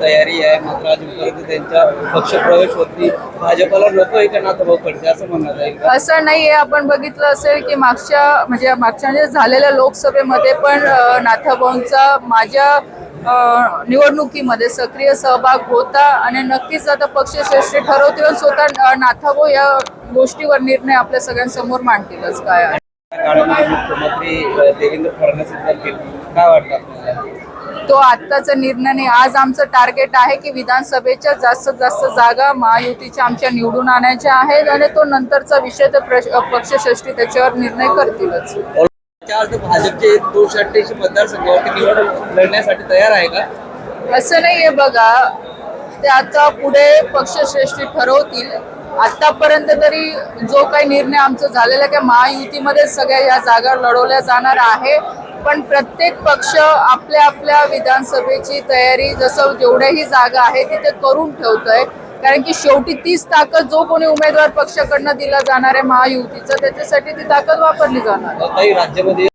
तयारी आहे. मात्र अजूनपर्यंत त्यांच्या पक्षप्रवेश होत नाही भाजपला नको आहे का नाथभाऊ खडसे असं येईल का असं नाहीये आपण बघितलं असेल की मागच्या म्हणजे मागच्या जे झालेल्या लोकसभेमध्ये पण नाथाभाऊंचा माझ्या निवडणुकीमध्ये सक्रिय सहभाग होता आणि नक्कीच आता पक्षश्रेष्ठी ठरवतील आणि स्वतः नाथाभाऊ या गोष्टीवर निर्णय आपल्या सगळ्यांसमोर मांडतीलच. काय आहे. काळामध्ये मुख्यमंत्री देवेंद्र फडणवीस काय वाटतं आपल्याला? तो आत्ताचा निर्णय नाही. आज आमचं टार्गेट आहे की विधानसभेच्या जास्तीत जास्त जागा महायुतीच्या आमच्या निवडून आणायच्या आहेत आणि तो नंतरचा विषय तर पक्षश्रेष्ठी त्याच्यावर निर्णय करतीलच. त्याच्या अर्थ भाजपचे दोनशे अठ्ठ्याऐंशी मतदारसंघावरती निवडणूक लढण्यासाठी तयार आहे का? असं नाहीये बघा. ते आता पुढे पक्षश्रेष्ठी ठरवतील. आतापर्यंत तरी जो काही निर्णय आमचा झालेला आहे की महायुतीमध्ये सगळ्या या जागा लढवल्या जाणार आहे. पण प्रत्येक पक्ष आपल्या आपल्या विधानसभेची तयारी जसं जेवढ्याही जागा आहे तिथे करून ठेवतोय कारण की शेवटी तीच ताकद जो कोणी उमेदवार पक्षाकडनं दिला जाणार आहे महायुतीचं त्याच्यासाठी ती ताकद वापरली जाणार आहे. राज्यामध्ये